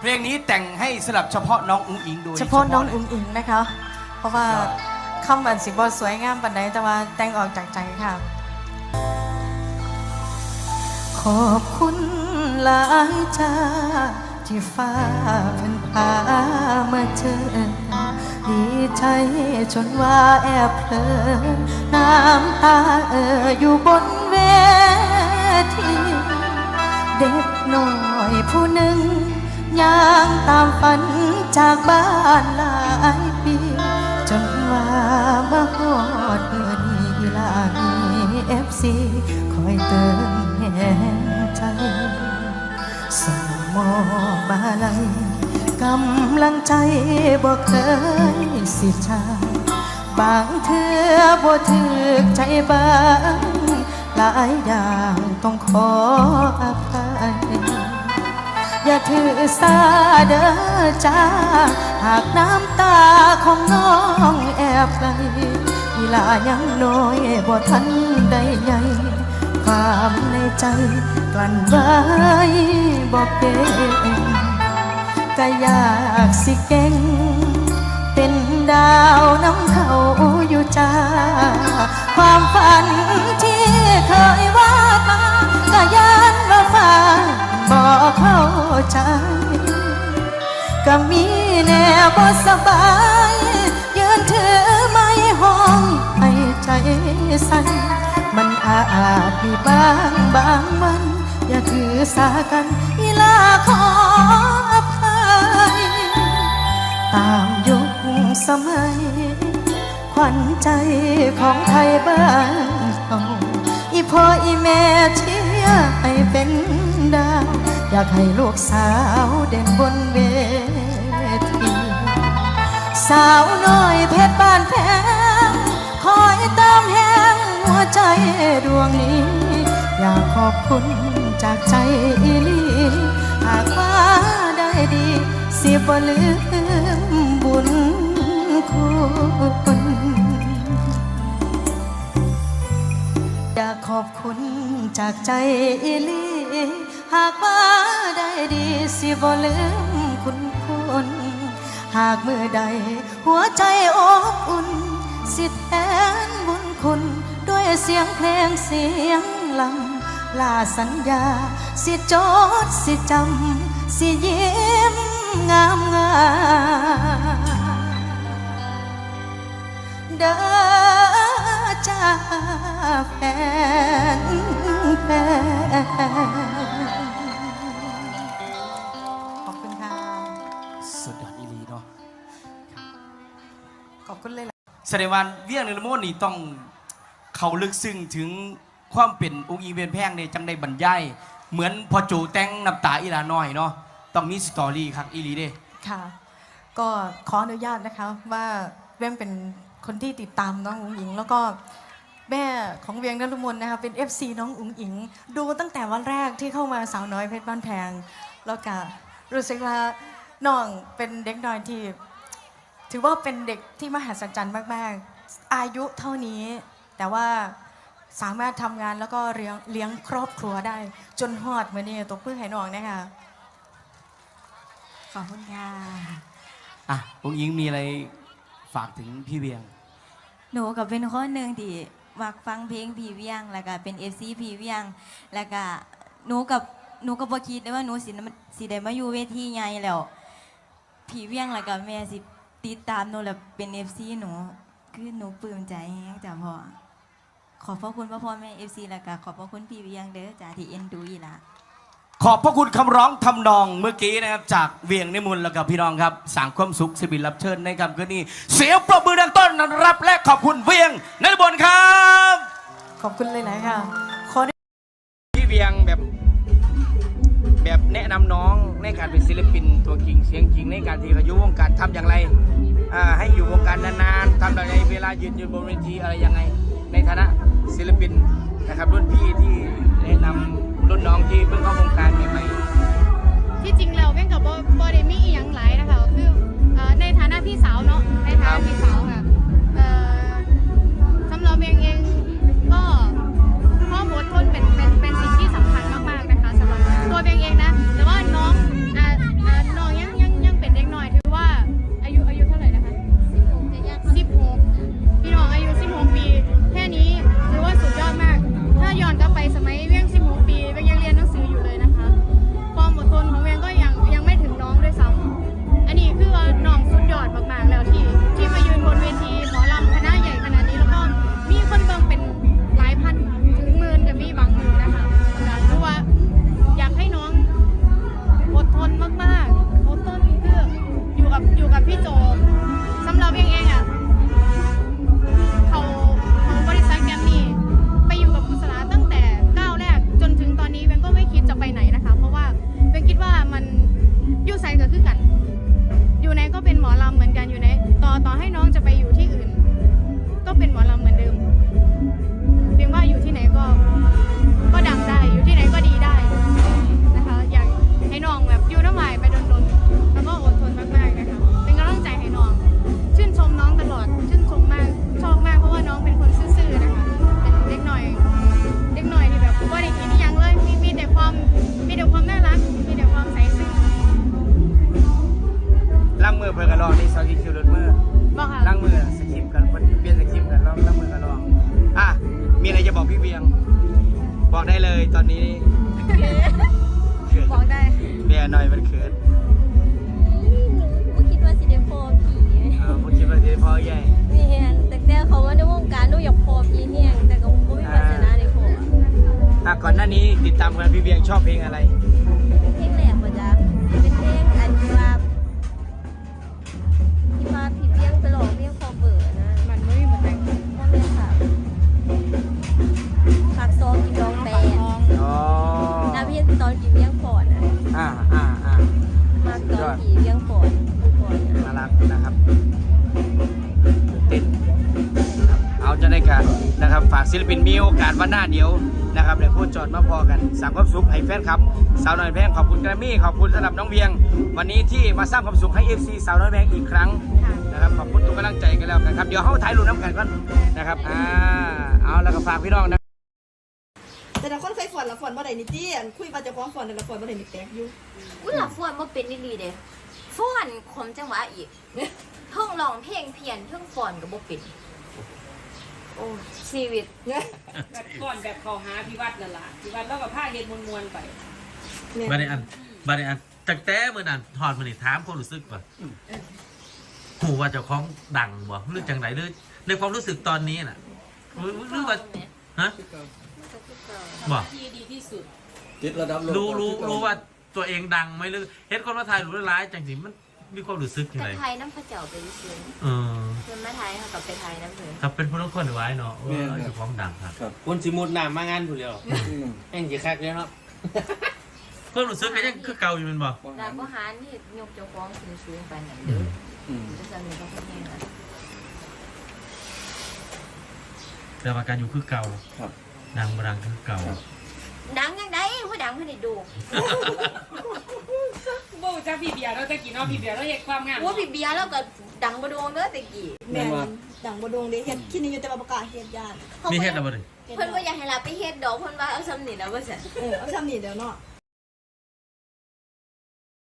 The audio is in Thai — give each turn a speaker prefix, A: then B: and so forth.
A: เพลงนี้แต่งให้สำหรับเฉพาะน้องอุ้งอิงโดย
B: เฉพาะน้อง
A: ลย
B: อุ๋งอิงนะคะ เพราะว่า
A: ครับ
B: คำบันสิบอสวยงามปันใดแต่ว่าแต่งออกจากใจค่ะ ขอบคุณหลายจ้าที่ฟ้าเพิ่นพามาเจอ ดีใจจนว่าแอบเพลอน้ำตาเอ่ออยู่บนเวที เด็กน้อยผู้หนึ่ง ย่างตามฝันจากบ้านหลายปี จนว่ามาฮอดเมื่อนี้ลามีเอฟซีคอยเติมแห่งใจสมอบมาลัยกำลังใจบ่เคยสิจาบางเทื่อบ่ถึกใจบ้าง หลายอย่างต้องขออภัย อย่าถือสาเด้อจ้า หากน้ำตาของน้องแอบไหลอีหลายังน้อยบ่ทันได้ใหญ่ความในใจกลั้นไว้บ่เป็นก็อยากสิเก่ง เป็นดาวน้ำเขาอยู่จ้า บ่สบาย ยืนถือไม้ห้องให้ใจสั่นมันอาจมีบางบางวัน อย่าถือสากันอีลาขออภัยตามยุคสมัย ขวัญใจของไทยบ้านเขาอีพ่ออีแม่เชียร์ให้เป็นดาว อยากให้ลูกสาวเด่นบนเวท สาวน้อยเพชรบ้านแพงคอยตามแหงหัวใจดวงนี้ อยากขอบคุณจากใจอีลีหากว่าได้ดี สิบ่ลืมบุญคุณอยากขอบคุณจากใจอีลีหากว่าได้ดี สิบ่ลืม หากมือใด หัวใจอบอุ่น สิแทนบุญคุณ ด้วยเสียงเพลงเสียงลำลาสัญญา สิจดสิจำ สิยิ้มงามงามเด้อจ้าแฟนแฟน ขอบคุณ
A: เล
B: ยล่ะ
A: แสดงว่าเวียงเนรโมนนี่ต้องเขาลึกซึ้งถึงความเป็นองค์อิงเวียนแพงในจังได้บรรยายเหมือนพอโจแต่งน้ำตาอีหลาน้อยเนาะต้องมีสตอรี่ครับอีหลีเด้
B: ค่ะ ก็ขออนุญาตนะคะว่าเวียงเป็นคนที่ติดตามน้องอุ๋งอิง แล้วก็แม่ของเวียงนรมนนะคะเป็น FC น้องอุ๋งอิง ดูตั้งแต่วันแรกที่เข้ามาสาวน้อยเพชรบ้านแพง แล้วก็รู้สึกว่าน้องเป็นเด็กน้อยที่ ถือว่าเป็นเด็กที่มหัศจรรย์มาก ๆ อายุเท่านี้ แต่ว่าสามารถทำงานแล้วก็เลี้ยงเลี้ยงครอบครัวได้ จนฮอดเหมือนี้ตัวเพื่อให้น้องนะคะ
C: ขอบคุณค่ะ
A: อะองค์อิงมีอะไรฝากถึงพี่เวียง
C: หนูก็เป็นคนหนึ่งที่มักฟังเพลงพี่เวียง แล้วก็เป็นเอฟซีพี่เวียง แล้วก็หนูกับหนูก็บ่คิดเลยว่าหนูสิสิได้มาอยู่เวทีใหญ่แล้วพี่เวียงแล้วก็แม่สิ ติดตามหนูแล้วเป็นเอฟซีหนู คือหนูปลื้มใจแฮงจ้ะพ่อขอบพระคุณพ่อพ่อแม่เอฟซีแล้วก็ขอบพระคุณพี่เวียงเด้อจ้าที่เอ็นดูอีหละ
A: ขอบพระคุณคำร้องทำนองเมื่อกี้นะครับ จากเวียงนิมนต์แล้วกับพี่น้องครับสั่งความสุขสิบินรับเชิญในคำคืนนี้ เสียงปรบมือดังต้นรับและขอบคุณเวียงนรบนครับ
B: ขอบคุณเลยนะค่ะขอ
A: พี่เวียงแบบ แบบแนะนำน้องในการเป็นศิลปินตัวจริงเสียงจริงในการที่เขาอยู่วงการทำอย่างไรให้อยู่วงการนานๆทำอะไรเวลายืนอยู่บนเวทีอะไรยังไง ในฐานะศิลปินนะครับรุ่นพี่ที่แนะนำรุ่นน้องที่เพิ่งเข้าวงการใหม่ๆ
D: ที่จริงแล้วเว้นกับบ่ได้มีอีหยังหลายนะคะคือเอ่อในฐานะพี่สาวเนาะในฐานะพี่สาวค่ะ ล้างมือเพื่อนกันลอ
A: งนี่ซอสคิวรถมือ
D: บอกค่ะ
A: ล้างมือสคริปต์กันเปลี่ยนสคริปต์กันลองล้างมือกันลองอะมีอะไรจะบอกพี่เวียง บอกได้เลยตอนนี้เขิน
D: บอกได้
A: เบียร์หน่อยมันเขิน
E: บ่คิดว่าสิได้พอผี
A: อ่าผมคิดว่าจะพ่อใหญ่
E: นี่แฮนแต่แต่เขาว่าในวงการหนูอยากพอผีแฮงแต่ก็บ่มีวาสนาได้พอ
A: อะก่อนหน้านี้ติดตามกันพี่เวียงชอบเพลงอะไร จะได้กันนะครับฝากศิลปินมีโอกาสวันหน้าเดียวนะครับเดี๋ยวพูดจอดมาพอกันสร้างความสุขให้แฟนครับสาวน้อยแพงขอบคุณแกรมมี่ขอบคุณสำหรับน้องเวียง วันนี้ที่มาสร้างความสุขให้ FC สาวน้อยแพงอีกครั้ง
D: ค่ะ
A: นะครับขอบคุณทุกกำลังใจกันแล้วกันครับเดี๋ยวเข้าถ่ายรูปน้ำกันก่อนนะครับอ่าเอาแล้วก็ฝากพี่น้องนะ
F: แต่ละคนเคยฝอนละฝอนบ่ได้นิตี้อันคุยว่าเจะฟ้าของฝอนแต่ละฝอนบ่ได้นิแตกอยู่
E: อุ้ยหลับฟ้อนบ่เป็นนี่ดีเด้ฟ้อนคมจังหวะอีกเพิ่งร้องเพลงเพียนเพิ่งฟ้อนก็บ่เป็น โอ้ชีวิต
G: แบบก่อนแบบเขาหาพิวัตรนั่นล่ะพิวัตรแล้วก็ผ้าเฮ็ดมวนๆไป
H: บาดอันบาดอันตั้งแต่เมื่อนั้นถอดมันนี่ถามความรู้สึกว่าหูว่าเจ้าของดังบ่หรือจังไหนหรือในความรู้สึกตอนนี้น่ะหรือหรือว่าฮะบ่
G: ที่ดีที่สุด
I: ติดระดับโลก
H: รู้รู้รู้ว่าตัวเองดังไหมหรือเฮ็ดคนมาถ่ายรูปร้ายจังสิมัน มีความรู้สึกยัง
E: แต่
H: ไง
E: ไทยน้ำพระเจ้าไปซื้อ
H: เออ
E: เพิ่นมาไทยเขากับไปไทยน้ำเพิ่น
H: ครับเป็นผู้ต้องคนไว้เนาะเออเจ้าของดังครับ
I: ครับ
A: คุณสิมุดน้ำมางานผู้เดียว
I: อืม
A: แม่งกี่คักเลยครับ
H: ความรู้สึกก็ยังคือเก่าอยู่แมันบ่
E: ดาบหารนี่ยกเจ้าของขึ้นสูงไปนั่นเด้อ
I: อืม
E: จะสนุกกับเพิ่นเองนะ
H: แต่ว่าการอยู่คือเก่า
I: ครับ
H: ดังบ่ดังคือเก่า
I: ครับ
E: ดังยังไงผู้ดังเพิ่นได้ดู
G: โบ้จ้า พี่เบียร์เราจะกินเอาพี่เบียร์เราเฮ็ดความงาม
E: ว่าพี่เบียร์แล้วก็ดังบ่โดงเด้อแต่กี้
F: แม่นดังบ่โดงเด้เฮ็ดคิดนี่อยู่แต่ว่าประกล้าศเฮ็ดยาก
H: มีเฮ็ดแล้วบ่ดิ
E: เพิ่นบ่อยากให้รับไปเฮ็ดดอกเพิ่นว่าเอาซ้ำนี่นะว่าซั่น
F: เออเอาซ้ำนี่เดี๋ยวเนาะ